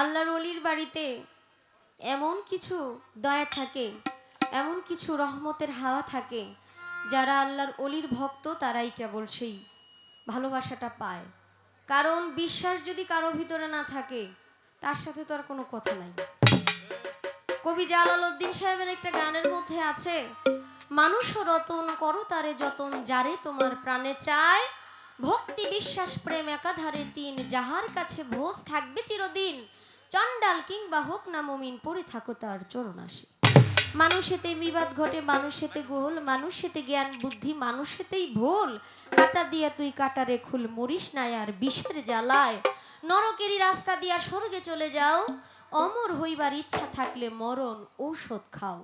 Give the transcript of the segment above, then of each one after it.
আল্লাহর অলির বাড়িতে এমন কিছু দয়া থাকে, এমন কিছু রহমতের হাওয়া থাকে, যারা আল্লাহর অলির ভক্ত তারাই কেবল সেই ভালোবাসাটা পায়। কারণ বিশ্বাস যদি কারও ভিতরে না থাকে, তার সাথে তো আর কোনো কথা নাই। কবি জালাল উদ্দিন সাহেবের একটা গানের মধ্যে আছে, মানুষ রতন করো তারে যতন যারে তোমার প্রাণে চায়, ভক্তি, বিশ্বাস, প্রেম, একাধারে তিন, যাহার কাছে ভোজ থাকবে চিরদিন চণ্ডাল কিংবা হোক না মমিন, পড়ে থাকো তার চরণাসে। মানুষেতে বিবাদ ঘটে মানুষেতে গোল মানুষেতে জ্ঞান বুদ্ধি মানুষেতেই ভোল। কাটা দিয়া তুই কাটারে খুল, মরিস না আর বিষের জ্বালায়। নরকেরই রাস্তা দিয়া স্বর্গে চলে যাও। অমর হইবার ইচ্ছা থাকলে মরণ ঔষধ খাও।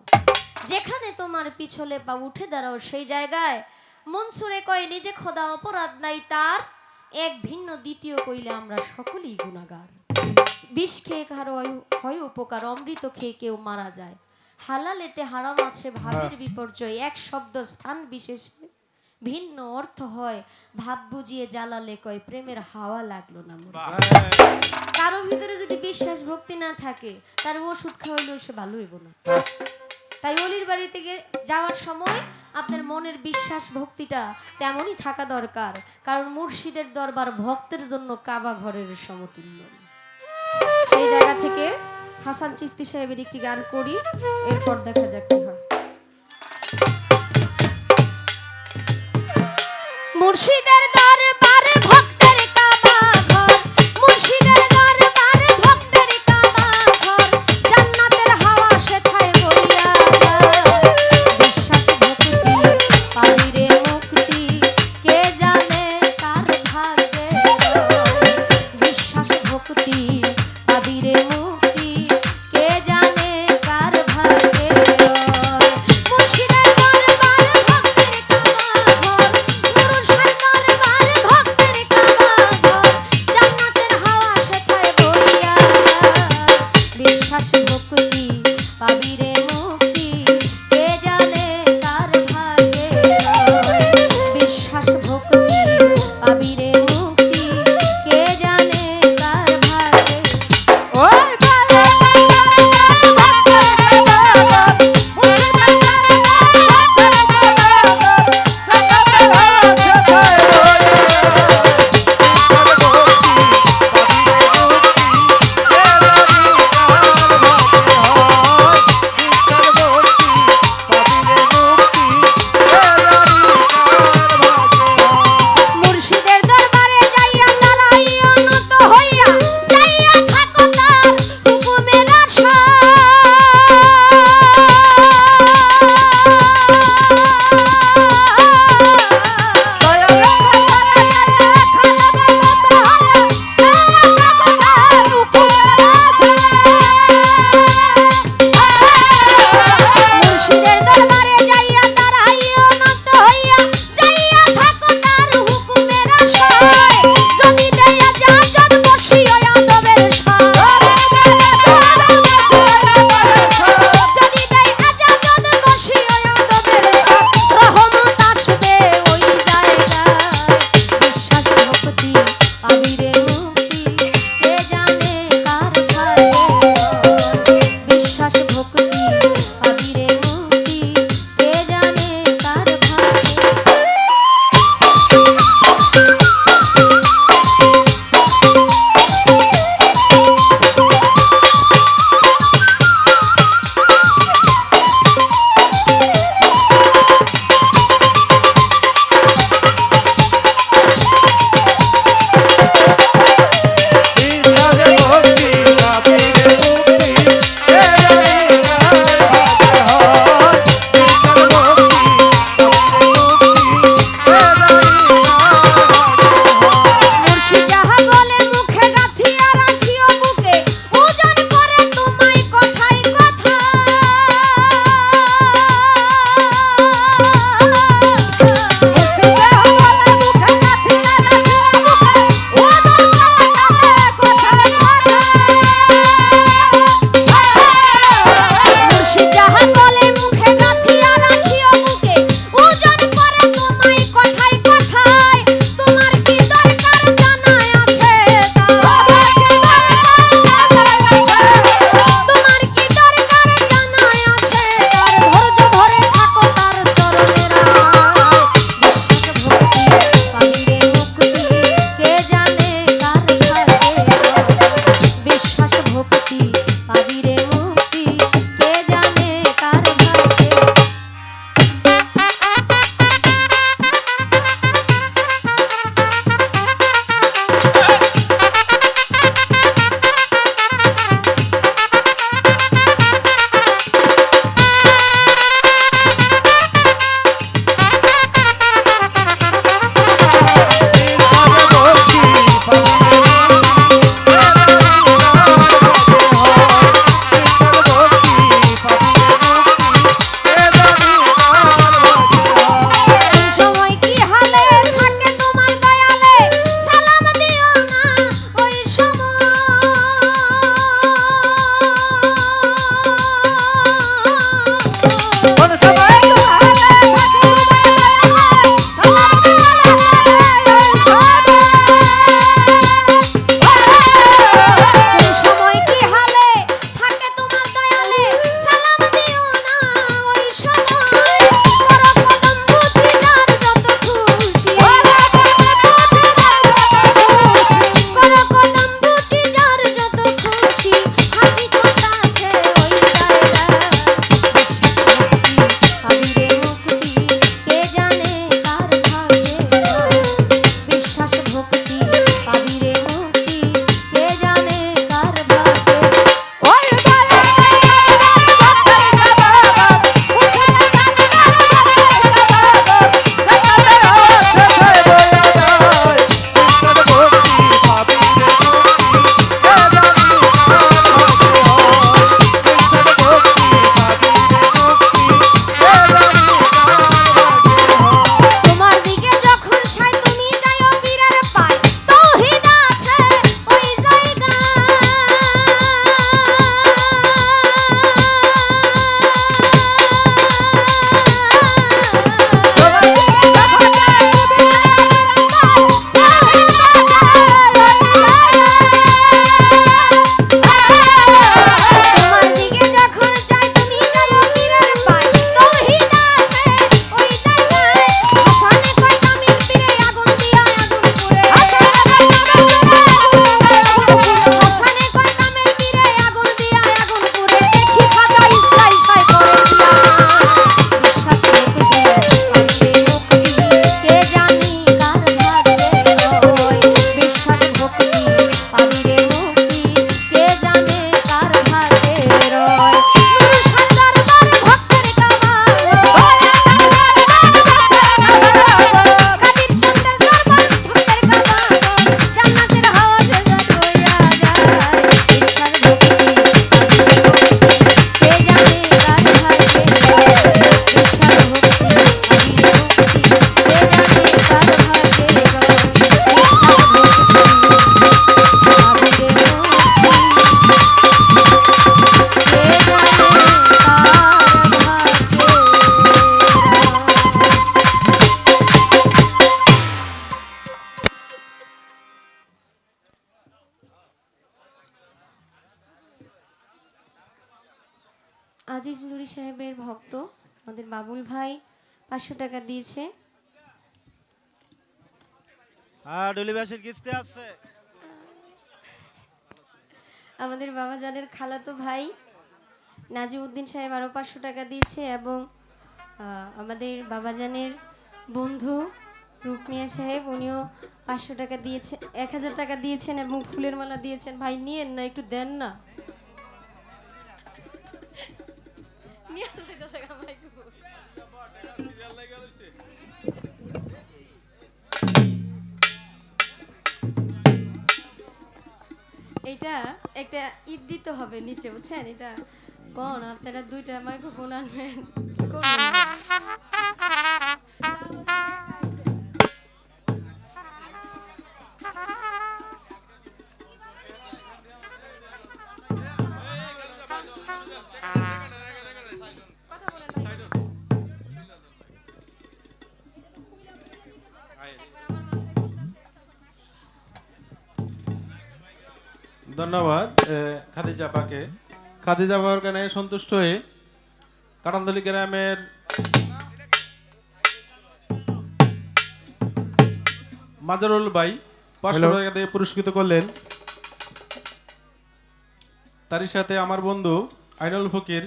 যেখানে তোমার পিছলে পা উঠে দাঁড়াও সেই জায়গায়। মনসুরে কয়, নিজে খোদা, অপরাধ নাই তার। এক ভিন্ন দ্বিতীয় কইলে আমরা সকলেই গুণাগার। বিষ খেয়ে কারও হয়- হয় উপকার অমৃত খেয়ে কেউ মারা যায়। হালালেতে হারাম আছে ভাবের বিপর্যয়। এক শব্দ স্থান বিশেষে ভিন্ন অর্থ হয়। ভাব বুঝিয়ে জ্বালালে কয় প্রেমের হাওয়া লাগল না কারও ভিতরে যদি বিশ্বাস ভক্তি না থাকে তার ওষুধ খাওয়াইলেও সে ভালো হইব না। তাই অলির বাড়ি থেকে যাওয়ার সময় আপনার মনের বিশ্বাস ভক্তিটা তেমনই থাকা দরকার। কারণ মুর্শিদের দরবার ভক্তের জন্য কাবা ঘরের সমতুল্য। সেই জায়গা থেকে হাসান চিস্তি সাহেবের একটি গান করি, এরপর দেখা যাক কি হয়। মুর্শিদের ভাবি ropati ভক্ত। আমাদের বাবুল ভাই পাঁচশো টাকা দিয়েছে। ডলিবাসীর কিস্তি আছে। আমাদের বাবাজানের খালাতো ভাই নাজিমউদ্দিন সাহেব আরও পাঁচশো টাকা দিয়েছে এবং আমাদের বাবাজানের বন্ধু রুকমিয়া সাহেব উনিও পাঁচশো টাকা দিয়েছে এক হাজার টাকা দিয়েছেন এবং ফুলের মালা দিয়েছেন। ভাই নিয়েন না একটু দেন না। এটা একটা ঈদ দিতে হবে নিচে, বুঝছেন? এটা কোন? আপনারা দুইটা মাইক্রোফোন আনবেন। কি করবেন ধন্যবাদ খাদিজা পাকে। খাদিজা পাওয়ার গানে সন্তুষ্ট হয়ে কাটান্দলি গ্রামের মাজারুল ভাই পাঁচশো টাকা দিয়ে পুরস্কৃত করলেন। তারই সাথে আমার বন্ধু আইনুল ফকির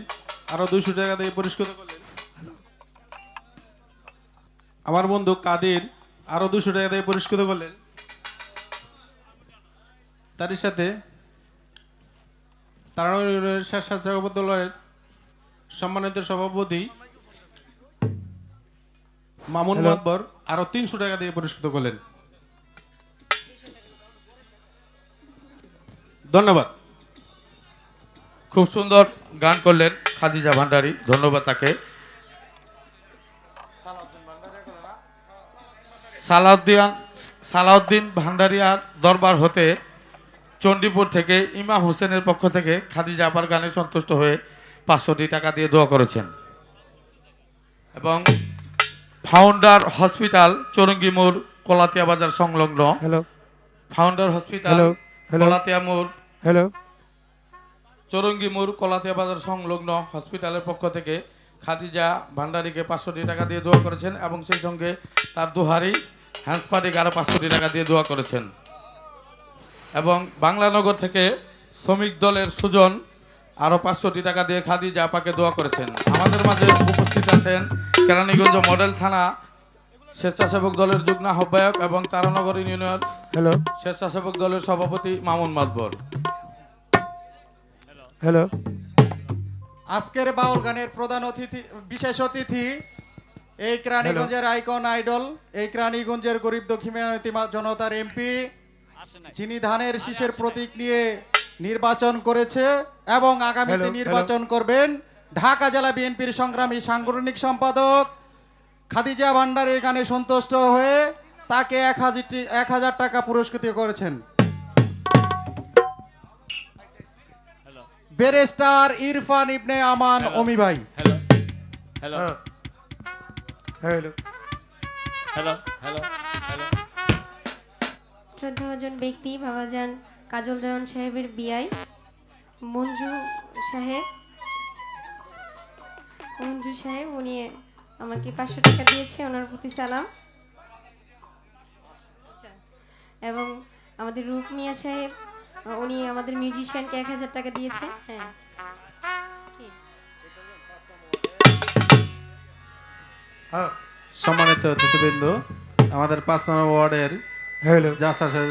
আরও দুইশো টাকা দিয়ে পুরস্কৃত করলেন। আমার বন্ধু কাদের আরও দুশো টাকা দিয়ে পুরস্কৃত করলেন। তারই সাথে ইউনিয়নের স্বেচ্ছাসেবক দলের সম্মানিত সভাপতি মামুন. মাতবর আরও তিনশো টাকা দিয়ে পুরস্কৃত করলেন। ধন্যবাদ। খুব সুন্দর গান করলেন খাদিজা ভান্ডারী ধন্যবাদ তাকে। সালাউদ্দিন সালাউদ্দিন ভান্ডারিয়ার দরবার হতে চণ্ডীপুর থেকে ইমাম হোসেনের পক্ষ থেকে খাদিজা আপার গানে সন্তুষ্ট হয়ে পাঁচশোটি টাকা দিয়ে দোয়া করেছেন। এবং ফাউন্ডার হসপিটাল চরঙ্গি মোড় কলাতিয়া বাজার সংলগ্ন। হ্যালো। ফাউন্ডার হসপিটাল কলাতিয়া মোড়। হ্যালো। চরঙ্গি মোড় কলাতিয়া বাজার সংলগ্ন হসপিটালের পক্ষ থেকে খাদিজা ভান্ডারীকে পাঁচশোটি টাকা দিয়ে দোয়া করেছেন এবং সেই সঙ্গে তার দুহারি হ্যান্ডসপাটিকে আরও পাঁচশোটি টাকা দিয়ে দোয়া করেছেন। এবং বাংলানগর থেকে শ্রমিক দলের সুজন আরও পাঁচশোটি টাকা দিয়ে খাদিজা আপাকে দোয়া করেছেন। আমাদের মাঝে উপস্থিত আছেন কেরানীগঞ্জ মডেল থানা স্বেচ্ছাসেবক দলের যুগ্ম আহ্বায়ক এবং তারানগর ইউনিয়ন হ্যালো। স্বেচ্ছাসেবক দলের সভাপতি মামুন মাতবর। হ্যালো। আজকের বাউল গানের প্রধান অতিথি বিশেষ অতিথি এই ক্রানীগঞ্জের আইকন আইডল এই ক্রানীগঞ্জের গরিব দক্ষিণ জনতার এমপি যিনি ধানের শীষের প্রতীক নিয়ে নির্বাচন করেছে এবং আগামীতে. নির্বাচন করবেন ঢাকা জেলা বিএনপির সংগ্রামী সাংগঠনিক সম্পাদক খাদিজা ভান্ডারের গানে সন্তুষ্ট হয়ে তাকে এক হাজার এক হাজার টাকা পুরস্কৃত করেছেন। বেরেস্টার ইরফান ইবনে আমান অমি ভাই। Hello hello hello hello hello hello শ্রদ্ধাভাজন ব্যক্তি, বাবাজান কাজল দেওয়ান সাহেবের বিয়াই মঞ্জু সাহেব মঞ্জু সাহেব, উনি আমাকে পাঁচশো টাকা দিয়েছে, ওনার প্রতি সালাম। এবং আমাদের রূপ মিয়া সাহেব, উনি আমাদের মিউজিশিয়ানকে এক হাজার টাকা দিয়েছে হ্যাঁ? হ্যাঁ সম্মানিত অতিথিবৃন্দ, আমাদের পাঁচ নম্বর ওয়ার্ডের হ্যালো। জাসাসের